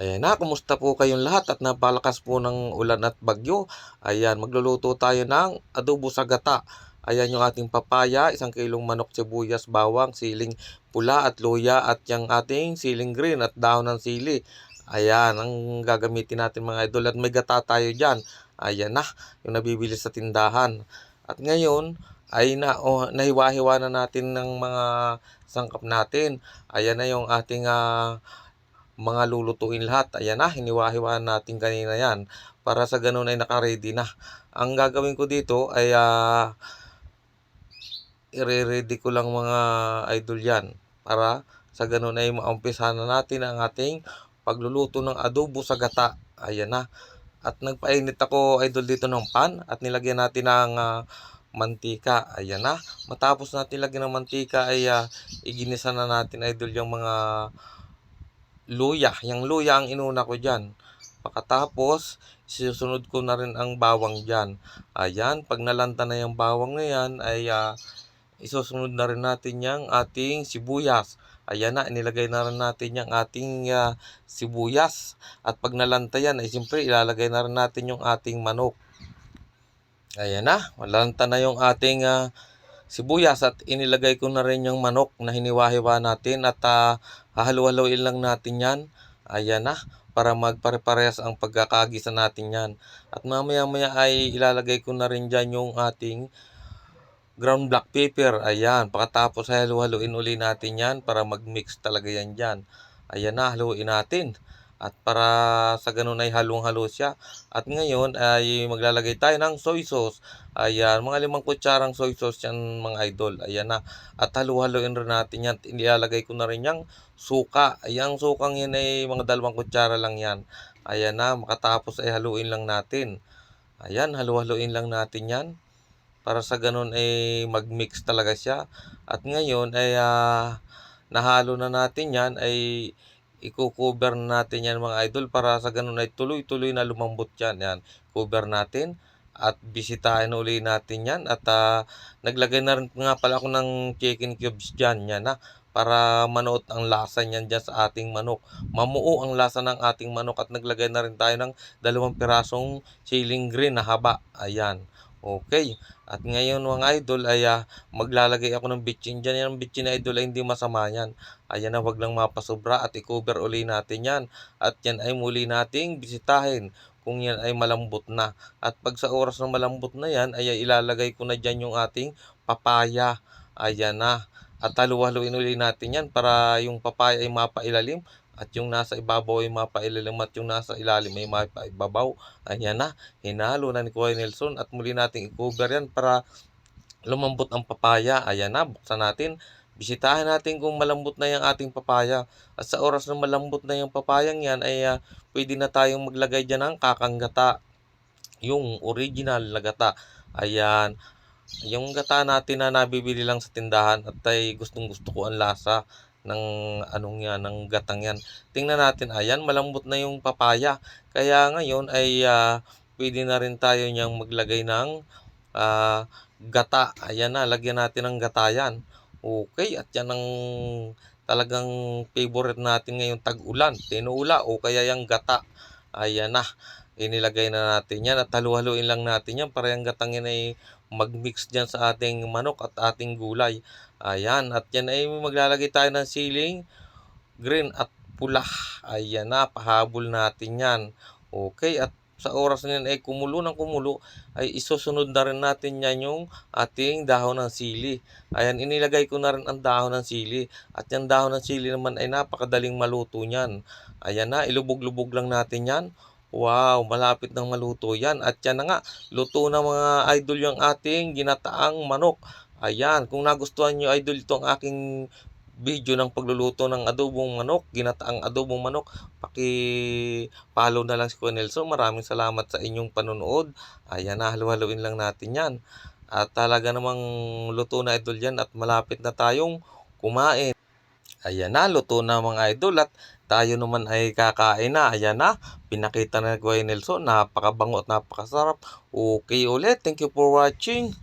Ayan na, kumusta po kayong lahat at napalakas po ng ulan at bagyo. Ayan, magluluto tayo ng adobo sa gata. Ayan yung ating papaya, isang kilong manok, sibuyas, bawang, siling pula at luya at yung ating siling green at dahon ng sili. Ayan, ang gagamitin natin mga idol at may gata tayo dyan. Ayan na, yung nabibili sa tindahan. At ngayon, ay na, oh, nahiwa-hiwa na natin ng mga sangkap natin. Ayan na yung ating ah, mga lulutuin lahat. Ayan na, hiniwa-hiwa natin kanina yan. Para sa ganun ay naka-ready na. Ang gagawin ko dito ay ah, i-ready ko lang mga idol yan. Para sa ganun ay maumpisa na natin ang ating pagluluto ng adobo sa gata. Ayan na. At nagpainit ako idol dito ng pan at nilagyan natin ng ah, mantika. Ayan na. Matapos natin lagyan ng mantika ay ah, iginisa na natin idol yung mga luya. Yung luya ang inuna ko dyan. Pagkatapos, susunod ko na rin ang bawang dyan. Ayan, pag nalanta na yung bawang na yan, ay ah, isusunod na rin natin yung ating sibuyas. Ayan na, inilagay na rin natin yung ating ah, sibuyas. At pag nalanta yan, ay siyempre ilalagay na rin natin yung ating manok. Ayan na, malanta na yung ating ah, sibuyas at inilagay ko na rin yung manok na hiniwa-hiwa natin at uh, hahalu-haluin lang natin yan. Ayan na, para magpare-parehas ang pagkakagisa natin yan. At mamaya-maya ay ilalagay ko na rin dyan yung ating ground black pepper. Ayan, pagkatapos ay halu-haluin uli natin yan para mag-mix talaga yan dyan. Ayan na, haluin natin. At para sa ganun ay halong-halo siya. At ngayon ay maglalagay tayo ng soy sauce. Ayan, mga limang kutsarang soy sauce yan mga idol. Ayan na. At halu-haluin rin natin yan. Inilalagay ko na rin yung suka. Ayan, sukang yan ay mga dalawang kutsara lang yan. Ayan na, makatapos ay haluin lang natin. Ayan, halu-haluin lang natin yan. Para sa ganun ay mag-mix talaga siya. At ngayon ay ah, nahalo na natin yan ay i-cover natin yan mga idol para sa ganun ay tuloy-tuloy na lumambot yan. Yan, cover natin at bisitahin uli natin yan at ah, naglagay na rin nga pala ako ng chicken cubes dyan yan na para manuot ang lasa niyan dyan sa ating manok. Mamuo ang lasa ng ating manok at naglagay na rin tayo ng dalawang pirasong siling green na haba. Ayan. Okay. At ngayon mga idol ay ah, maglalagay ako ng bitchin dyan. Yung bitchin na idol ay hindi masama yan. Ayan na wag lang mapasobra at i-cover uli natin yan. At yan ay muli nating bisitahin kung yan ay malambot na. At pag sa oras na malambot na yan ay ilalagay ko na dyan yung ating papaya. Ayan na. At halu-haluin uli natin yan para yung papaya ay mapailalim at yung nasa ibabaw ay mapailalim at yung nasa ilalim ay mapaibabaw. Ayan na, hinalo na ni Kuya Nelson at muli nating i-cover yan para lumambot ang papaya. Ayan na, buksan natin. Bisitahin natin kung malambot na yung ating papaya. At sa oras na malambot na yung papayang yan ay ah, pwede na tayong maglagay dyan ng kakang gata. Yung original na gata. Ayan. Yung gata natin na nabibili lang sa tindahan at ay gustong gusto ko ang lasa ng anong yan, ng gatang yan. Tingnan natin, ayan, malambot na yung papaya. Kaya ngayon ay ah, pwede na rin tayo niyang maglagay ng ah, gata. Ayan na, lagyan natin ng gata yan. Okay, at yan ang talagang favorite natin ngayon tag-ulan. Tinuula o kaya yung gata. Ayan na, inilagay na natin yan at halu-haluin lang natin yan para yung gatang yan ay mag-mix dyan sa ating manok at ating gulay. Ayan, at yan ay maglalagay tayo ng siling green at pula. Ayan na, pahabol natin yan. Okay, at sa oras na yan ay kumulo ng kumulo, ay isusunod na rin natin yan yung ating dahon ng sili. Ayan, inilagay ko na rin ang dahon ng sili. At yung dahon ng sili naman ay napakadaling maluto niyan. Ayan na, ilubog-lubog lang natin yan. Wow, malapit nang maluto yan. At yan na nga, luto na mga idol yung ating ginataang manok. Ayan, kung nagustuhan nyo idol itong aking video ng pagluluto ng adobong manok, ginataang adobong manok, paki-follow na lang si Kuya Nelson. Maraming salamat sa inyong panonood. Ayan na, halu-haluin lang natin yan. At talaga namang luto na idol yan at malapit na tayong kumain. Ayan na, luto na mga idol at tayo naman ay kakain na. Ayan na, pinakita na ni Kuya Nelson, napakabango at napakasarap. Okay ulit, thank you for watching.